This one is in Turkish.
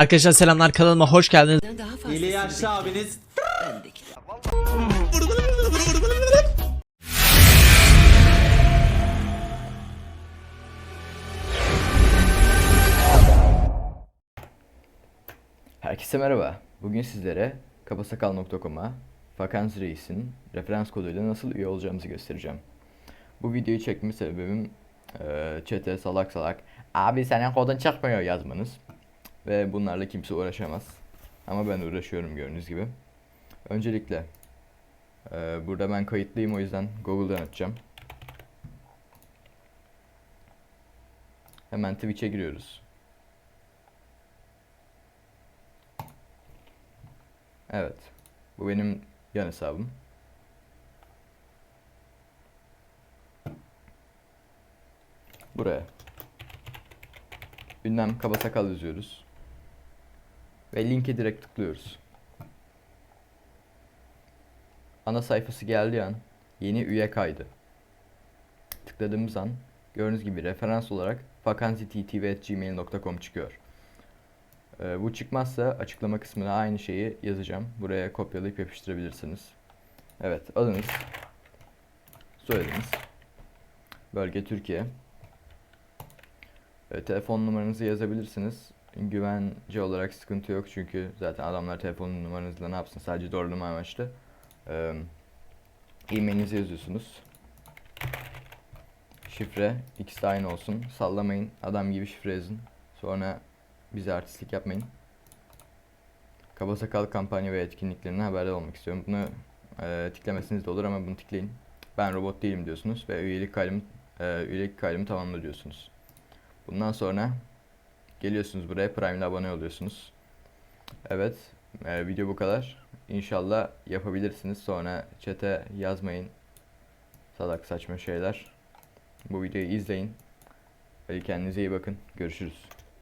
Arkadaşlar selamlar kanalıma hoş geldiniz. Hile yaşlı abiniz bendeki. Herkese merhaba. Bugün sizlere kabasakal.com'a Vakans Reis'in referans koduyla nasıl üye olacağımızı göstereceğim. Bu videoyu çekme sebebim eee chat'e salak salak abi senin kodun çıkmıyor yazmanız. Ve bunlarla kimse uğraşamaz. Ama ben uğraşıyorum gördüğünüz gibi. Öncelikle eee, burada ben kayıtlıyım o yüzden Google'dan açacağım. Hemen Twitch'e giriyoruz. Evet. Bu benim yan hesabım. Buraya. Ünlem kaba sakal yazıyoruz. Ve linke direkt tıklıyoruz. Ana sayfası geldiği an yeni üye kaydı. Tıkladığımız an gördüğünüz gibi referans olarak vakansitv.gmail.com çıkıyor. Ee, bu çıkmazsa açıklama kısmına aynı şeyi yazacağım. Buraya kopyalayıp yapıştırabilirsiniz. Evet, adınız, soyadınız, bölge Türkiye. Ee, telefon numaranızı yazabilirsiniz. Güvence olarak sıkıntı yok çünkü zaten adamlar telefon numaranızla ne yapsın sadece doğrulama amaçlı. Ee, e-mailinizi yazıyorsunuz. Şifre ikisi aynı olsun. Sallamayın. Adam gibi şifre yazın. Sonra bize artistlik yapmayın. Kaba sakal kampanya ve etkinliklerine haberdar olmak istiyorum. Bunu e, tiklemesiniz de olur ama bunu tikleyin. Ben robot değilim diyorsunuz ve üyelik kaydımı, e, üyelik kaydımı tamamla diyorsunuz. Bundan sonra geliyorsunuz buraya Prime abone oluyorsunuz. Evet, e, video bu kadar. İnşallah yapabilirsiniz. Sonra chat'e yazmayın. Salak saçma şeyler. Bu videoyu izleyin. Hadi kendinize iyi bakın. Görüşürüz.